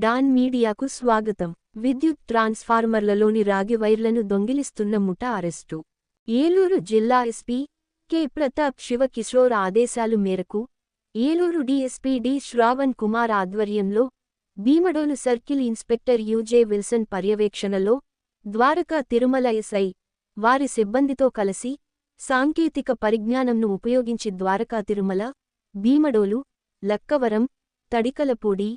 Don మీడియాకు స్వాగతం. విద్యుత్ ట్రాన్స్ఫార్మర్లలోని రాగి వైర్లను దొంగిలిస్తున్న ముఠ అరెస్టు. ఏలూరు జిల్లా ఎస్పీ కె. ప్రతాప్ శివకిషోర్ ఆదేశాలు మేరకు ఏలూరు డీఎస్పీ డి. శ్రావణ్ కుమార్ ఆధ్వర్యంలో భీమడోలు సర్కిల్ ఇన్స్పెక్టర్ యుజే విల్సన్ పర్యవేక్షణలో ద్వారకా తిరుమల ఎస్ఐ వారి సిబ్బందితో కలిసి సాంకేతిక పరిజ్ఞానంను ఉపయోగించి Dwaraka Tirumala Bhimadolu Lakkavaram Tadikalapudi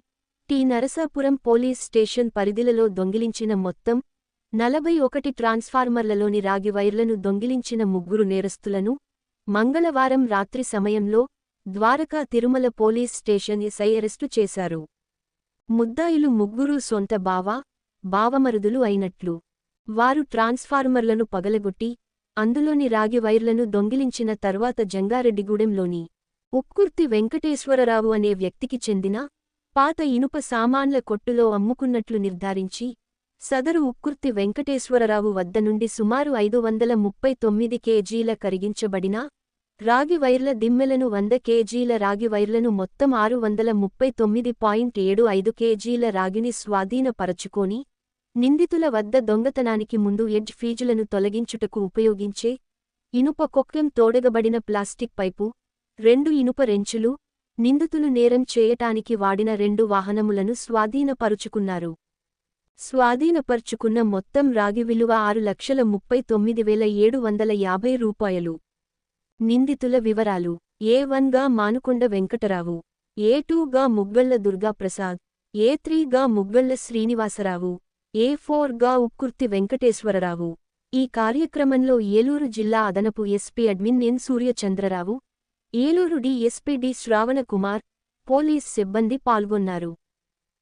T Narasapuram police station పరిధిలలో దొంగిలించిన మొత్తం నలభై ఒకటి ట్రాన్స్ఫార్మర్లలోని రాగి వైర్లను దొంగిలించిన ముగ్గురు నేరస్తులను మంగళవారం రాత్రి సమయంలో Dwaraka Tirumala police station SI arrest చేశారు. ముద్దాయిలు ముగ్గురూ సొంత బావ బావమరుదులు అయినట్లు. వారు ట్రాన్స్ఫార్మర్లను పగలగొట్టి అందులోని రాగి వైర్లను దొంగిలించిన తర్వాత జంగారెడ్డిగూడెంలోని ఉక్కుర్తి వెంకటేశ్వరరావు అనే వ్యక్తికి చెందిన పాత ఇనుప సామాన్ల కొట్టులో అమ్ముకున్నట్లు నిర్ధారించి సదరు ఉక్కుర్తి వెంకటేశ్వరరావు వద్ద నుండి సుమారు ఐదు వందల ముప్పై తొమ్మిది కేజీల కరిగించబడిన రాగి వైర్ల దిమ్మెలను వంద కేజీల రాగి వైర్లను మొత్తం ఆరు వందల ముప్పై తొమ్మిది పాయింట్ ఏడు ఐదు కేజీల రాగిని స్వాధీనపరచుకొని నిందితుల వద్ద దొంగతనానికి ముందు ఎడ్జ్ ఫీజులను తొలగించుటకు ఉపయోగించే ఇనుప కొక్కెం తోడగబడిన ప్లాస్టిక్ పైపు రెండు ఇనుప రెంచులు నిందితులు నేరం చేయటానికి వాడిన రెండు వాహనములను స్వాధీనపరుచుకున్నారు. స్వాధీనపరుచుకున్న మొత్తం రాగి విలువ ఆరు లక్షల ముప్పై తొమ్మిది వేల ఏడు వందల యాభై రూపాయలు. నిందితుల వివరాలు. ఏ వన్గా మానుకొండ వెంకటరావు. ఏ టూగా ముగ్గళ్ళ దుర్గాప్రసాద్. ఏ త్రీగా ముగ్గళ్ళ శ్రీనివాసరావు. ఏ ఫోర్గా ఉక్కుర్తి వెంకటేశ్వరరావు. ఈ కార్యక్రమంలో ఏలూరు జిల్లా అదనపు SP admin N Suryachandrarao Eluru DSP D Shravanakumar police సిబ్బంది పాల్గొన్నారు.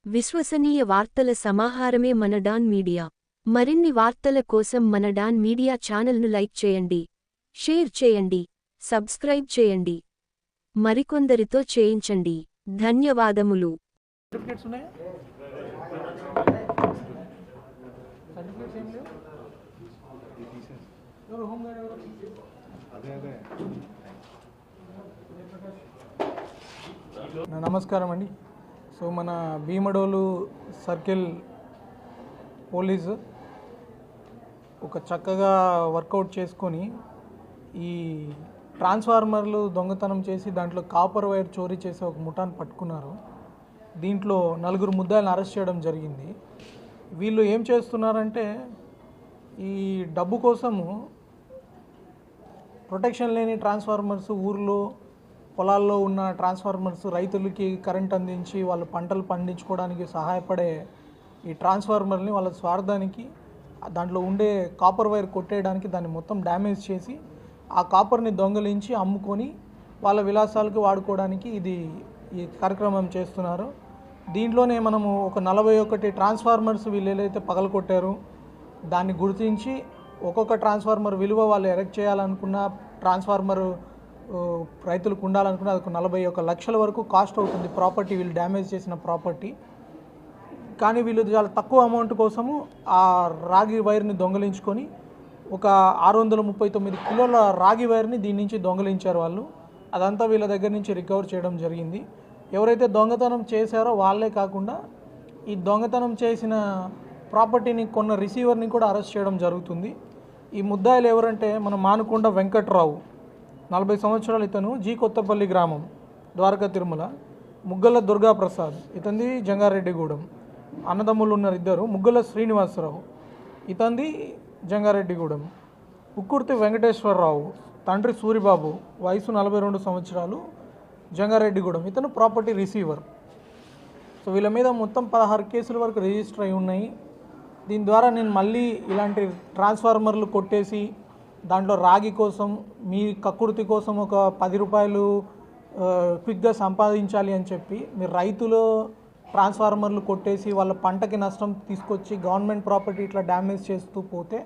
విశ్వసనీయ వార్తల సమాహారమే మన డాన్ మీడియా. మరిన్ని వార్తల కోసం మన డాన్ మీడియా ఛానల్ను లైక్ చేయండి షేర్ చేయండి సబ్స్క్రైబ్ చేయండి. మరికొందరితో చేయించండి. ధన్యవాదములు. సర్టిఫికేట్స్ ఉన్నాయా? నమస్కారం అండి. సో మన భీమడోలు సర్కిల్ పోలీసు ఒక చక్కగా వర్కౌట్ చేసుకొని ఈ ట్రాన్స్ఫార్మర్లు దొంగతనం చేసి దాంట్లో కాపర్ వైర్ చోరీ చేసి ఒక ముఠాన్ని పట్టుకున్నారు. దీంట్లో నలుగురు ముద్దాయిలను అరెస్ట్ చేయడం జరిగింది. వీళ్ళు ఏం చేస్తున్నారంటే ఈ డబ్బు కోసము ప్రొటెక్షన్ లేని ట్రాన్స్ఫార్మర్స్ ఊర్లో పొలాల్లో ఉన్న ట్రాన్స్ఫార్మర్స్ రైతులకి కరెంట్ అందించి వాళ్ళు పంటలు పండించుకోవడానికి సహాయపడే ఈ ట్రాన్స్ఫార్మర్ని వాళ్ళ స్వార్థానికి దాంట్లో ఉండే కాపర్ వైర్ కొట్టేయడానికి దాన్ని మొత్తం డ్యామేజ్ చేసి ఆ కాపర్ని దొంగలించి అమ్ముకొని వాళ్ళ విలాసాలకు వాడుకోవడానికి ఇది ఈ కార్యక్రమం చేస్తున్నారు. దీంట్లోనే మనము ఒక నలభై ఒకటి ట్రాన్స్ఫార్మర్స్ వీళ్ళు ఏదైతే పగలకొట్టారు దాన్ని గుర్తించి ఒక్కొక్క ట్రాన్స్ఫార్మర్ విలువ వాళ్ళు ఎరెక్ట్ చేయాలనుకున్న ట్రాన్స్ఫార్మర్ రైతులకు ఉండాలనుకున్న అది ఒక నలభై ఒక లక్షల వరకు కాస్ట్ అవుతుంది. ప్రాపర్టీ వీళ్ళు డ్యామేజ్ చేసిన ప్రాపర్టీ కానీ వీళ్ళు చాలా తక్కువ అమౌంట్ కోసము ఆ రాగి వైర్ని దొంగలించుకొని ఒక ఆరు వందల ముప్పై తొమ్మిది కిలోల రాగి వైర్ని దీని నుంచి దొంగలించారు వాళ్ళు. అదంతా వీళ్ళ దగ్గర నుంచి రికవర్ చేయడం జరిగింది. ఎవరైతే దొంగతనం చేశారో వాళ్ళే కాకుండా ఈ దొంగతనం చేసిన ప్రాపర్టీని కొన్న రిసీవర్ని కూడా అరెస్ట్ చేయడం జరుగుతుంది. ఈ ముద్దాయిలు ఎవరంటే మన మానుకొండ వెంకట్రావు. నలభై సంవత్సరాలు ఇతను జీ కొత్తపల్లి గ్రామం ద్వారకా తిరుమల ముగ్గల దుర్గాప్రసాద్ ఇతంది జంగారెడ్డిగూడెం. అన్నదమ్ములు ఉన్నారు ఇద్దరు ముగ్గల శ్రీనివాసరావు ఇతంది జంగారెడ్డిగూడెం. ఉక్కుర్తి వెంకటేశ్వరరావు తండ్రి సూరిబాబు వయసు నలభై రెండు సంవత్సరాలు జంగారెడ్డిగూడెం. ఇతను ప్రాపర్టీ రిసీవర్. సో వీళ్ళ మీద మొత్తం పదహారు కేసుల వరకు రిజిస్టర్ అయి ఉన్నాయి. దీని ద్వారా నేను మళ్ళీ ఇలాంటి ట్రాన్స్ఫార్మర్లు కొట్టేసి దాంట్లో రాగి కోసం మీ కక్కుర్తి కోసం ఒక పది రూపాయలు క్విక్గా సంపాదించాలి అని చెప్పి మీరు రైతులు ట్రాన్స్ఫార్మర్లు కొట్టేసి వాళ్ళ పంటకి నష్టం తీసుకొచ్చి గవర్నమెంట్ ప్రాపర్టీ ఇట్లా డ్యామేజ్ చేస్తూ పోతే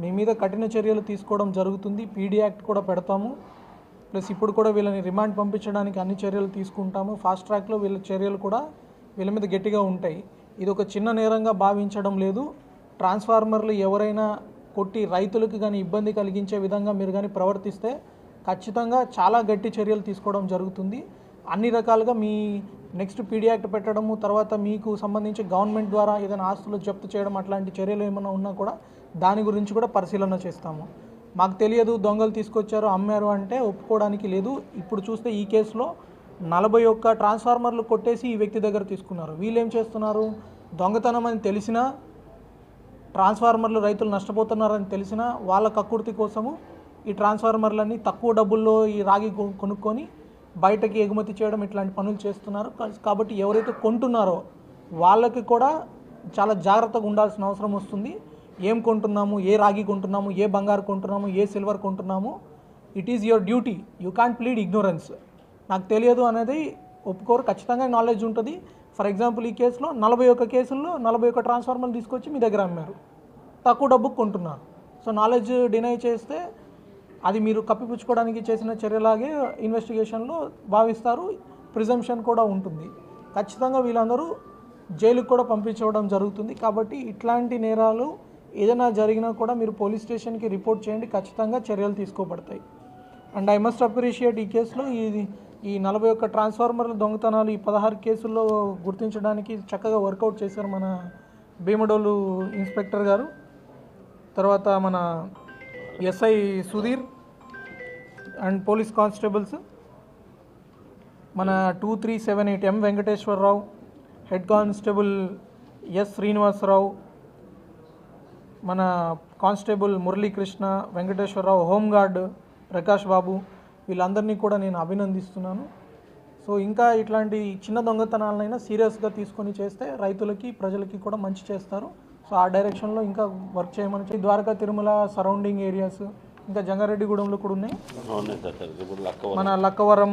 మీ మీద కఠిన చర్యలు తీసుకోవడం జరుగుతుంది. పీడీ యాక్ట్ కూడా పెడతాము. ప్లస్ ఇప్పుడు కూడా వీళ్ళని రిమాండ్ పంపించడానికి అన్ని చర్యలు తీసుకుంటాము. ఫాస్ట్ ట్రాక్లో వీళ్ళ చర్యలు కూడా వీళ్ళ మీద గట్టిగా ఉంటాయి. ఇది ఒక చిన్న నేరంగా భావించడం లేదు. ట్రాన్స్ఫార్మర్లు ఎవరైనా కొట్టి రైతులకు కానీ ఇబ్బంది కలిగించే విధంగా మీరు కానీ ప్రవర్తిస్తే ఖచ్చితంగా చాలా గట్టి చర్యలు తీసుకోవడం జరుగుతుంది. అన్ని రకాలుగా మీ నెక్స్ట్ పీడీ యాక్ట్ పెట్టడము తర్వాత మీకు సంబంధించి గవర్నమెంట్ ద్వారా ఏదైనా ఆస్తులు జప్తు చేయడం అట్లాంటి చర్యలు ఏమైనా ఉన్నా కూడా దాని గురించి కూడా పరిశీలన చేస్తాము. మాకు తెలియదు దొంగలు తీసుకొచ్చారు అమ్మారు అంటే ఒప్పుకోవడానికి లేదు. ఇప్పుడు చూస్తే ఈ కేసులో నలభై ఒక్క ట్రాన్స్ఫార్మర్లు కొట్టేసి ఈ వ్యక్తి దగ్గర తీసుకున్నారు. వీళ్ళు ఏం చేస్తున్నారు? దొంగతనం అని తెలిసినా ట్రాన్స్ఫార్మర్లు రైతులు నష్టపోతున్నారని తెలిసినా వాళ్ళ కక్కుర్తి కోసము ఈ ట్రాన్స్ఫార్మర్లన్నీ తక్కువ డబ్బుల్లో ఈ రాగి కొనుక్కొని బయటకి ఎగుమతి చేయడం ఇట్లాంటి పనులు చేస్తున్నారు. కాబట్టి ఎవరైతే కొంటున్నారో వాళ్ళకి కూడా చాలా జాగ్రత్తగా ఉండాల్సిన అవసరం వస్తుంది. ఏం కొంటున్నాము? ఏ రాగి కొంటున్నాము? ఏ బంగారు కొంటున్నాము? ఏ silver కొంటున్నాము? It is your duty you can plead ignorance నాకు తెలియదు అనేది ఒప్పుకోరు. ఖచ్చితంగా నాలెడ్జ్ ఉంటుంది. ఫర్ ఎగ్జాంపుల్ ఈ కేసులో నలభై ఒక్క కేసుల్లో నలభై ఒక్క ట్రాన్స్ఫార్మర్లు తీసుకొచ్చి మీ దగ్గర అమ్మారు. తక్కువ డబ్బుకు కొంటున్నారు. సో నాలెడ్జ్ డినై చేస్తే అది మీరు కప్పిపుచ్చుకోవడానికి చేసిన చర్యలాగే ఇన్వెస్టిగేషన్లో భావిస్తారు. ప్రిజంప్షన్ కూడా ఉంటుంది. ఖచ్చితంగా వీళ్ళందరూ జైలుకు కూడా పంపించడం జరుగుతుంది. కాబట్టి ఇట్లాంటి నేరాలు ఏదైనా జరిగినా కూడా మీరు పోలీస్ స్టేషన్కి రిపోర్ట్ చేయండి. ఖచ్చితంగా చర్యలు తీసుకోబడతాయి. అండ్ ఐ మస్ట్ అప్రిషియేట్ ఈ కేసులో ఇది ఈ నలభై ఒక్క ట్రాన్స్ఫార్మర్ల దొంగతనాలు ఈ పదహారు కేసుల్లో గుర్తించడానికి చక్కగా వర్కౌట్ చేశారు మన భీమడోలు ఇన్స్పెక్టర్ గారు. తర్వాత మన SI Sudheer and police constables మన two three seven eight M Venkateswararao head constable S Srinivasarao మన constable Muralikrishna Venkateswararao home guard Prakash Babu వీళ్ళందరినీ కూడా నేను అభినందిస్తున్నాను. సో ఇంకా ఇట్లాంటి చిన్న దొంగతనాలనైనా సీరియస్గా తీసుకొని చేస్తే రైతులకి ప్రజలకి కూడా మంచి చేస్తారు. సో ఆ డైరెక్షన్లో ఇంకా వర్క్ చేయమని ద్వారకా తిరుమల సరౌండింగ్ ఏరియాస్ ఇంకా జంగారెడ్డిగూడెంలో కూడా ఉన్నాయి. మన లక్కవరం